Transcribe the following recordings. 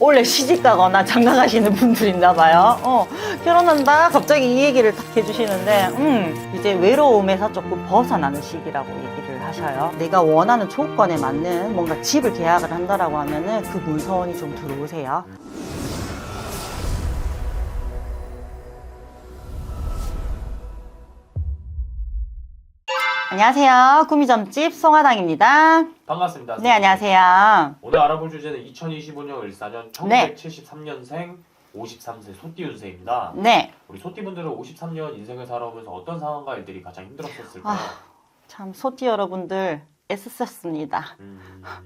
원래 시집 가거나 장가 가시는 분들 있나 봐요. 어, 결혼한다 갑자기 이 얘기를 딱 해주시는데 음, 이제 외로움에서 조금 벗어나는 시기라고 얘기를 하셔요. 내가 원하는 조건에 맞는 뭔가 집을 계약을 한다라고 하면은 그 문서원이 좀 들어오세요. 안녕하세요. 구미점집 송하당입니다. 반갑습니다. 네, 안녕하세요. 오늘 알아볼 주제는 2025년 을사년 네. 1973년생 53세 소띠 운세입니다. 네. 우리 소띠분들은 53년 인생을 살아오면서 어떤 상황과 일들이 가장 힘들었었을까요? 아. 참 소띠 여러분들 애쓰셨습니다. 음,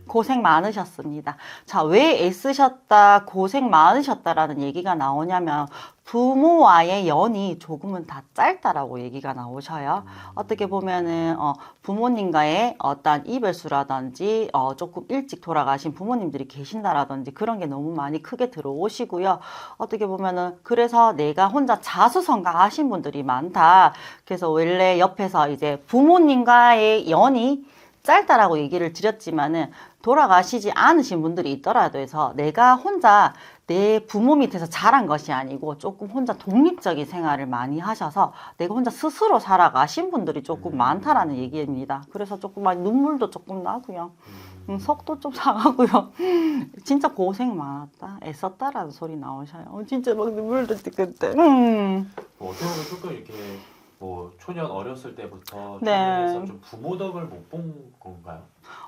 고생 많으셨습니다. 자, 왜 애쓰셨다, 고생 많으셨다라는 얘기가 나오냐면 부모와의 연이 조금은 다 짧다라고 얘기가 나오셔요. 어떻게 보면은 어, 부모님과의 어떤 이별수라든지 어, 조금 일찍 돌아가신 부모님들이 계신다라든지 그런 게 너무 많이 크게 들어오시고요. 어떻게 보면은 그래서 내가 혼자 자수성가하신 분들이 많다. 그래서 원래 옆에서 이제 부모님과의 연이 짧다라고 얘기를 드렸지만은 돌아가시지 않으신 분들이 있더라도 해서 내가 혼자 내 부모 밑에서 자란 것이 아니고 조금 혼자 독립적인 생활을 많이 하셔서 내가 혼자 스스로 살아가신 분들이 조금 음. 많다라는 얘기입니다. 그래서 조금 많이 눈물도 조금 나고요. 음, 음, 속도 좀 상하고요. 진짜 고생 많았다. 애썼다라는 소리 나오셔요. 어, 진짜 막 눈물도 그때. 음. 뭐 어떻게 보면 조금 이렇게 뭐 초년 어렸을 때부터 네. 초년에서 좀 부모 덕을 못 본 건가요?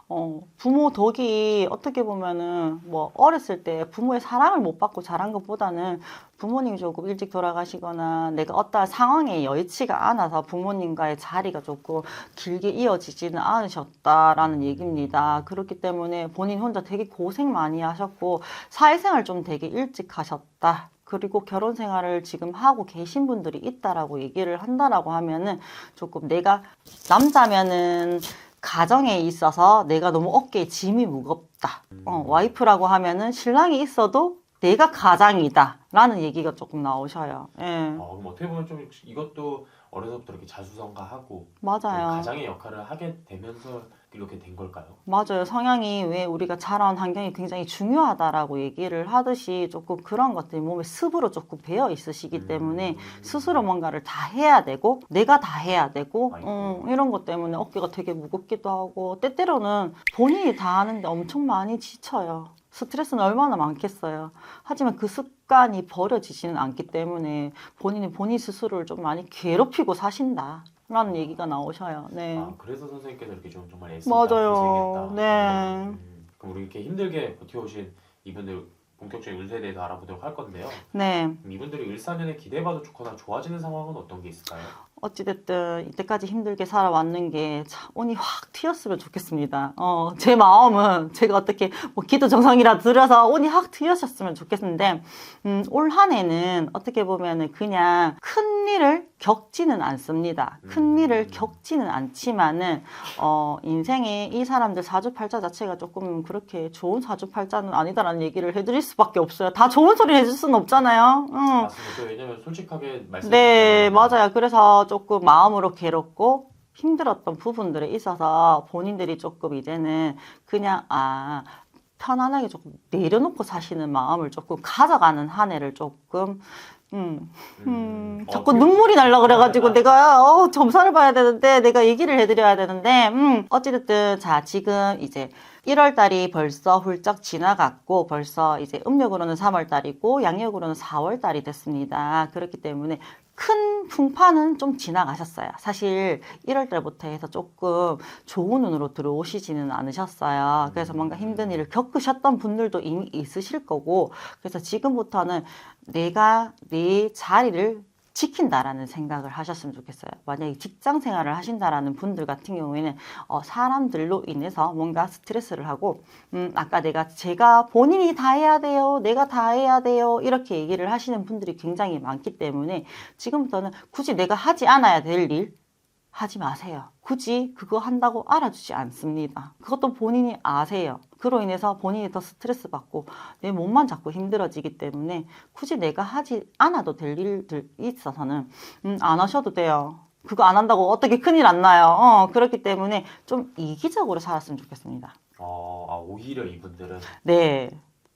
어, 부모 덕이 어떻게 보면은 뭐 어렸을 때 부모의 사랑을 못 받고 자란 것보다는 부모님이 조금 일찍 돌아가시거나 내가 어떠한 상황에 여의치가 않아서 부모님과의 자리가 조금 길게 이어지지는 않으셨다라는 얘기입니다. 그렇기 때문에 본인 혼자 되게 고생 많이 하셨고 사회생활 좀 되게 일찍 하셨다. 그리고 결혼 생활을 지금 하고 계신 분들이 있다라고 얘기를 한다라고 하면은 조금 내가 남자면은 가정에 있어서 내가 너무 어깨에 짐이 무겁다. 어, 와이프라고 하면은 신랑이 있어도 내가 가장이다. 라는 얘기가 조금 나오셔요. 예. 어, 그럼 어떻게 보면 좀 이것도 어려서부터 이렇게 자수성가하고 좀 맞아요. 가장의 역할을 하게 되면서 이렇게 된 걸까요? 맞아요. 성향이 왜 우리가 자라온 환경이 굉장히 중요하다라고 얘기를 하듯이 조금 그런 것들이 몸에 습으로 조금 배어 있으시기 때문에 음. 스스로 뭔가를 다 해야 되고 내가 다 해야 되고. 음, 이런 것 때문에 어깨가 되게 무겁기도 하고 때때로는 본인이 다 하는데 엄청 많이 지쳐요. 스트레스는 얼마나 많겠어요. 하지만 그 습관이 버려지지는 않기 때문에 본인이 본인 스스로를 좀 많이 괴롭히고 사신다. 라는 얘기가 나오셔요. 네. 아, 그래서 선생님께서 이렇게 좀 정말 애썼다, 맞아요. 고생했다. 네. 음, 그럼 우리 이렇게 힘들게 버텨오신 이분들 본격적인 운세에 대해서 알아보도록 할 건데요. 네. 이분들이 을사년에 기대봐도 좋거나 좋아지는 상황은 어떤 게 있을까요? 어찌됐든 이때까지 힘들게 살아왔는 게 참, 운이 확 튀었으면 좋겠습니다. 어, 제 마음은 제가 어떻게 뭐 기도 정성이라 들여서 운이 확 튀으셨으면 좋겠는데 음, 올 한해는 어떻게 보면은 그냥 큰 일을 겪지는 않습니다. 큰 음. 일을 겪지는 않지만은 어, 인생에 이 사람들 사주팔자 자체가 조금 그렇게 좋은 사주팔자는 아니다라는 얘기를 해드릴 수밖에 없어요. 다 좋은 소리 해줄 수는 없잖아요. 응. 맞습니다. 왜냐면 솔직하게 말씀. 네, 맞아요. 그래서 조금 마음으로 괴롭고 힘들었던 부분들에 있어서 본인들이 조금 이제는 그냥 아 편안하게 조금 내려놓고 사시는 마음을 조금 가져가는 한 해를 조금 음, 음, 어, 자꾸 그- 눈물이 날라 그래가지고 내가 어, 점사를 봐야 되는데 내가 얘기를 해드려야 되는데 음, 어찌됐든 자 지금 이제 1월 달이 벌써 훌쩍 지나갔고 벌써 이제 음력으로는 3월 달이고 양력으로는 4월 달이 됐습니다. 그렇기 때문에 큰 풍파는 좀 지나가셨어요. 사실 1월 달부터 해서 조금 좋은 운으로 들어오시지는 않으셨어요. 그래서 뭔가 힘든 일을 겪으셨던 분들도 이미 있으실 거고 그래서 지금부터는 내가 내 자리를 지킨다라는 생각을 하셨으면 좋겠어요. 만약에 직장 생활을 하신다라는 분들 같은 경우에는 어, 사람들로 인해서 뭔가 스트레스를 하고 음, 아까 내가 제가 본인이 다 해야 돼요, 내가 다 해야 돼요 이렇게 얘기를 하시는 분들이 굉장히 많기 때문에 지금부터는 굳이 내가 하지 않아야 될 일 하지 마세요. 굳이 그거 한다고 알아주지 않습니다. 그것도 본인이 아세요. 그로 인해서 본인이 더 스트레스 받고 내 몸만 자꾸 힘들어지기 때문에 굳이 내가 하지 않아도 될 일들 있어서는 음, 안 하셔도 돼요. 그거 안 한다고 어떻게 큰일 안 나요. 어, 그렇기 때문에 좀 이기적으로 살았으면 좋겠습니다. 어, 아, 오히려 이분들은 네.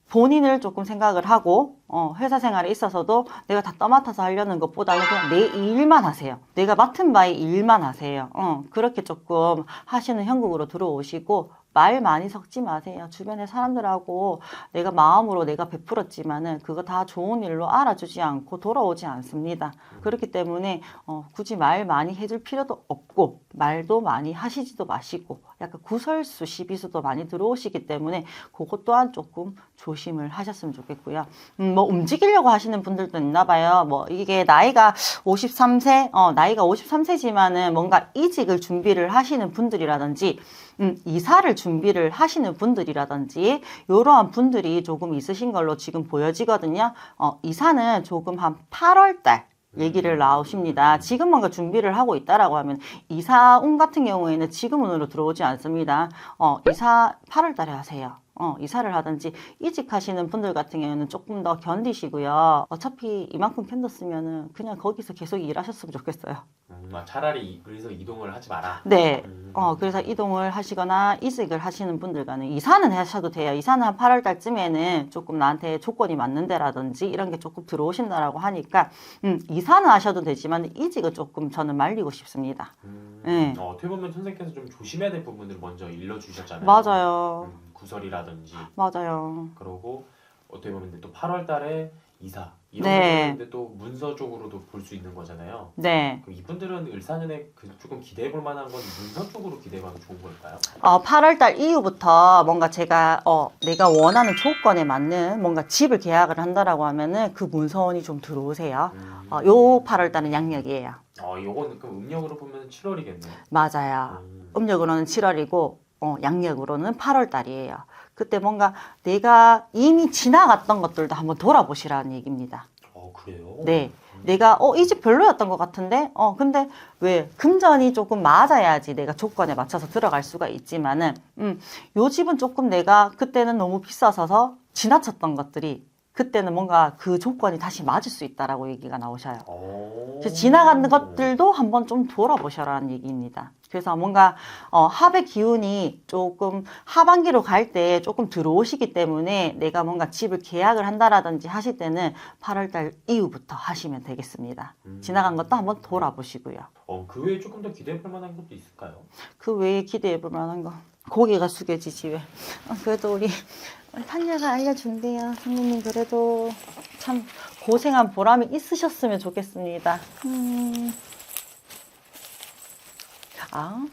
본인을 조금 생각을 하고 어, 회사 생활에 있어서도 내가 다 떠맡아서 하려는 것보다는 그냥 내 일만 하세요. 내가 맡은 바의 일만 하세요. 어, 그렇게 조금 하시는 형국으로 들어오시고 말 많이 섞지 마세요. 주변의 사람들하고 내가 마음으로 내가 베풀었지만은 그거 다 좋은 일로 알아주지 않고 돌아오지 않습니다. 그렇기 때문에 어, 굳이 말 많이 해줄 필요도 없고 말도 많이 하시지도 마시고 약간 구설수 시비수도 많이 들어오시기 때문에 그것 또한 조금 조심을 하셨으면 좋겠고요. 음, 뭐 움직이려고 하시는 분들도 있나 봐요. 뭐 이게 나이가 53세, 어, 나이가 53세지만은 뭔가 이직을 준비를 하시는 분들이라든지 음, 이사를 준비를 하시는 분들이라든지 이러한 분들이 조금 있으신 걸로 지금 보여지거든요. 어, 이사는 조금 한 8월 달 얘기를 나오십니다. 지금 뭔가 준비를 하고 있다라고 하면 이사운 같은 경우에는 지금으로 들어오지 않습니다. 어, 이사 8월 달에 하세요. 어, 이사를 하든지 이직하시는 분들 같은 경우에는 조금 더 견디시고요. 어차피 이만큼 견뎠으면은 그냥 거기서 계속 일하셨으면 좋겠어요. 음, 아, 차라리 이- 그래서 이동을 하지 마라. 네. 음. 어, 그래서 이동을 하시거나 이직을 하시는 분들과는 이사는 하셔도 돼요. 이사는 한 8월 달쯤에는 조금 나한테 조건이 맞는 데라든지 이런 게 조금 들어오신다라고 하니까, 음, 이사는 하셔도 되지만 이직은 조금 저는 말리고 싶습니다. 음, 네. 어, 어떻게 보면 선생님께서 좀 조심해야 될 부분을 먼저 일러 주셨잖아요. 맞아요. 음, 구설이라든지 맞아요. 그러고 어떻게 보면 또 8월 달에 이사 이런 네. 것들인데 또 문서 쪽으로도 볼 수 있는 거잖아요. 네. 그럼 이분들은 을사년에 그 조금 기대해 볼 만한 건 문서 쪽으로 기대해 봐도 좋은 걸까요? 어, 8월 달 이후부터 뭔가 제가, 어, 내가 원하는 조건에 맞는 뭔가 집을 계약을 한다라고 하면은 그 문서원이 좀 들어오세요. 음. 어, 요 8월 달은 양력이에요. 어, 요건 그럼 음력으로 보면 7월이겠네요. 맞아요. 음. 음력으로는 7월이고 어, 양력으로는 8월 달이에요. 그때 뭔가 내가 이미 지나갔던 것들도 한번 돌아보시라는 얘기입니다. 어, 그래요? 네. 내가 어, 이 집 별로였던 것 같은데 어, 근데 왜 금전이 조금 맞아야지 내가 조건에 맞춰서 들어갈 수가 있지만은 음, 요 집은 조금 내가 그때는 너무 비싸서 지나쳤던 것들이 그때는 뭔가 그 조건이 다시 맞을 수 있다라고 얘기가 나오셔요. 어. 그래서 지나가는 것들도 한번 좀 돌아보셔라는 얘기입니다. 그래서 뭔가 어, 합의 기운이 조금 하반기로 갈 때 조금 들어오시기 때문에 내가 뭔가 집을 계약을 한다라든지 하실 때는 8월달 이후부터 하시면 되겠습니다. 음. 지나간 것도 한번 돌아보시고요. 어, 그 외에 조금 더 기대해 볼 만한 것도 있을까요? 그 외에 기대해 볼 만한 거 고개가 숙여지지 왜? 어, 그래도 우리 탄녀가 알려준대요. 선생님 그래도 참 고생한 보람이 있으셨으면 좋겠습니다. 음. 아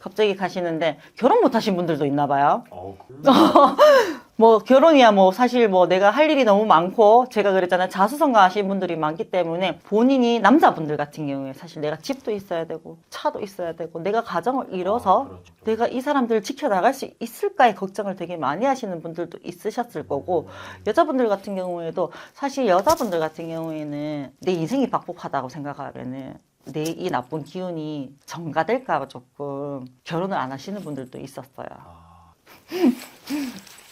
갑자기 가시는데 결혼 못하신 분들도 있나 봐요. 어, 그... 뭐 결혼이야 뭐 사실 뭐 내가 할 일이 너무 많고 제가 그랬잖아요 자수성가 하신 분들이 많기 때문에 본인이 남자분들 같은 경우에 사실 내가 집도 있어야 되고 차도 있어야 되고 내가 가정을 이뤄서 아, 그렇죠. 내가 이 사람들을 지켜나갈 수 있을까의 걱정을 되게 많이 하시는 분들도 있으셨을 거고 여자분들 같은 경우에도 사실 여자분들 같은 경우에는 내 인생이 박복하다고 생각하면은 내 이 나쁜 기운이 전가될까 봐 조금 결혼을 안 하시는 분들도 있었어요. 아,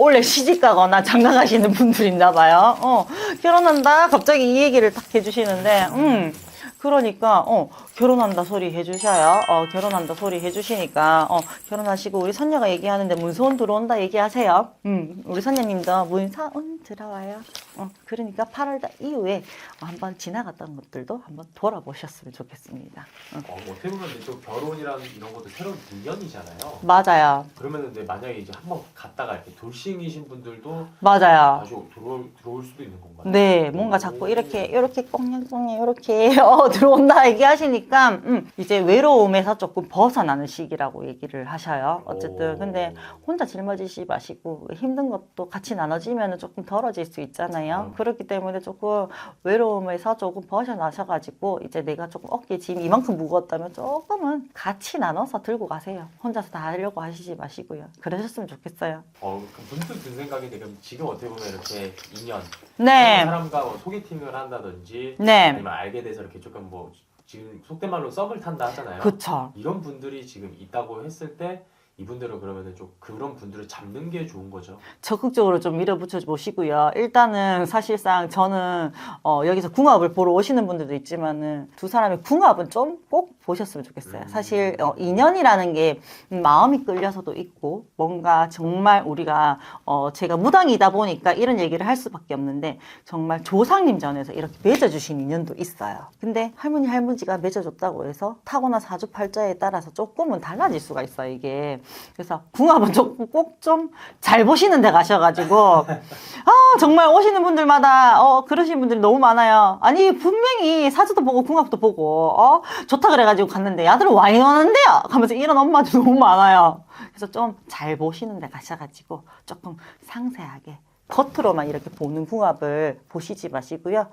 원래 시집 가거나 장가 가시는 분들 있나 봐요. 어, 결혼한다. 갑자기 이 얘기를 딱 해주시는데, 음, 그러니까, 어, 결혼한다 소리 해주셔요. 어, 결혼한다 소리 해주시니까, 어, 결혼하시고 우리 선녀가 얘기하는데 문서원 들어온다 얘기하세요. 음, 우리 선녀님도 문서원 들어와요. 어, 그러니까 8월달 이후에 한번 지나갔던 것들도 한번 돌아보셨으면 좋겠습니다. 어, 어, 뭐 어떻게 보면 또 결혼이라는 이런 것도 새로운 인연이잖아요. 맞아요. 그러면 근데 만약에 이제 한번 갔다가 이렇게 돌싱이신 분들도 맞아요. 다시 들어올, 들어올 수도 있는 건가요? 네, 뭔가 자꾸 이렇게 이렇게 꽁냥꽁냥 이렇게 어, 들어온다 얘기하시니까 음, 이제 외로움에서 조금 벗어나는 시기라고 얘기를 하셔요. 어쨌든 오. 근데 혼자 짊어지지 마시고 힘든 것도 같이 나눠지면 조금 덜어질 수 있잖아요. 음. 그렇기 때문에 조금 외로움에서 조금 벗어나셔가지고 이제 내가 조금 어깨 짐 이만큼 무거웠다면 조금은 같이 나눠서 들고 가세요. 혼자서 다 하려고 하시지 마시고요. 그러셨으면 좋겠어요. 어, 그 문득 든 생각이 지금 지금 어떻게 보면 이렇게 인연 네, 사람과 뭐 소개팅을 한다든지 네, 아니면 알게 돼서 이렇게 조금 뭐 지금 속된 말로 썸을 탄다 하잖아요. 그쵸. 이런 분들이 지금 있다고 했을 때 이분들은 그러면은 좀 그런 분들을 잡는 게 좋은 거죠. 적극적으로 좀 밀어붙여 보시고요. 일단은 사실상 저는 어, 여기서 궁합을 보러 오시는 분들도 있지만은 두 사람의 궁합은 좀 꼭 보셨으면 좋겠어요. 음. 사실 어, 인연이라는 게 마음이 끌려서도 있고 뭔가 정말 우리가 어, 제가 무당이다 보니까 이런 얘기를 할 수밖에 없는데 정말 조상님 전에서 이렇게 맺어주신 인연도 있어요. 근데 할머니 할머니가 맺어줬다고 해서 타고난 사주팔자에 따라서 조금은 달라질 수가 있어요. 이게 그래서 궁합은 꼭 좀 잘 보시는 데 가셔가지고 아 정말 오시는 분들마다 어 그러신 분들이 너무 많아요. 아니 분명히 사주도 보고 궁합도 보고 어 좋다 그래가지고 갔는데 야들은 와인 오는데요. 하면서 이런 엄마들 너무 많아요. 그래서 좀 잘 보시는 데 가셔가지고 조금 상세하게 겉으로만 이렇게 보는 궁합을 보시지 마시고요.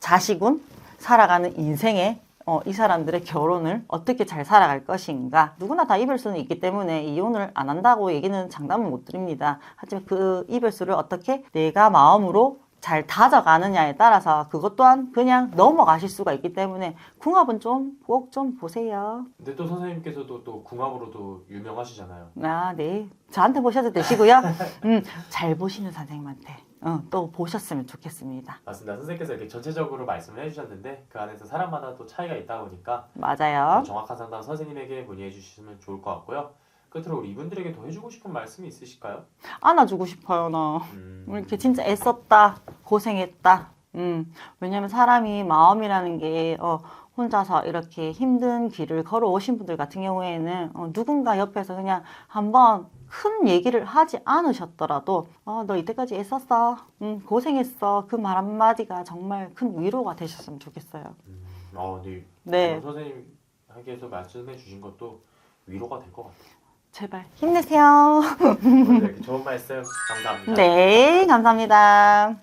자식운 살아가는 인생에 어, 이 사람들의 결혼을 어떻게 잘 살아갈 것인가 누구나 다 이별수는 있기 때문에 이혼을 안 한다고 얘기는 장담은 못 드립니다. 하지만 그 이별수를 어떻게 내가 마음으로 잘 다져가느냐에 따라서 그것 또한 그냥 넘어가실 수가 있기 때문에 궁합은 좀 꼭좀 보세요. 근데 또 선생님께서도 또 궁합으로도 유명하시잖아요. 아, 네. 저한테 보셔도 되시고요. 음, 잘 보시는 선생님한테 어, 또 보셨으면 좋겠습니다. 맞습니다. 선생님께서 이렇게 전체적으로 말씀을 해주셨는데 그 안에서 사람마다 또 차이가 있다 보니까 맞아요. 정확한 상담 선생님에게 문의해 주시면 좋을 것 같고요. 끝으로 우리 이분들에게 더 해주고 싶은 말씀이 있으실까요? 안아주고 싶어요, 나. 음, 이렇게 진짜 애썼다, 고생했다. 음, 왜냐면 사람이 마음이라는 게, 어, 혼자서 이렇게 힘든 길을 걸어오신 분들 같은 경우에는, 어, 누군가 옆에서 그냥 한번 큰 얘기를 하지 않으셨더라도, 어, 너 이때까지 애썼어. 음, 고생했어. 그 말 한마디가 정말 큰 위로가 되셨으면 좋겠어요. 음, 어, 네. 네, 선생님께서 말씀해 주신 것도 위로가 될 것 같아요. 제발 힘내세요. 오늘 이렇게 좋은 말씀 감사합니다. 네, 감사합니다.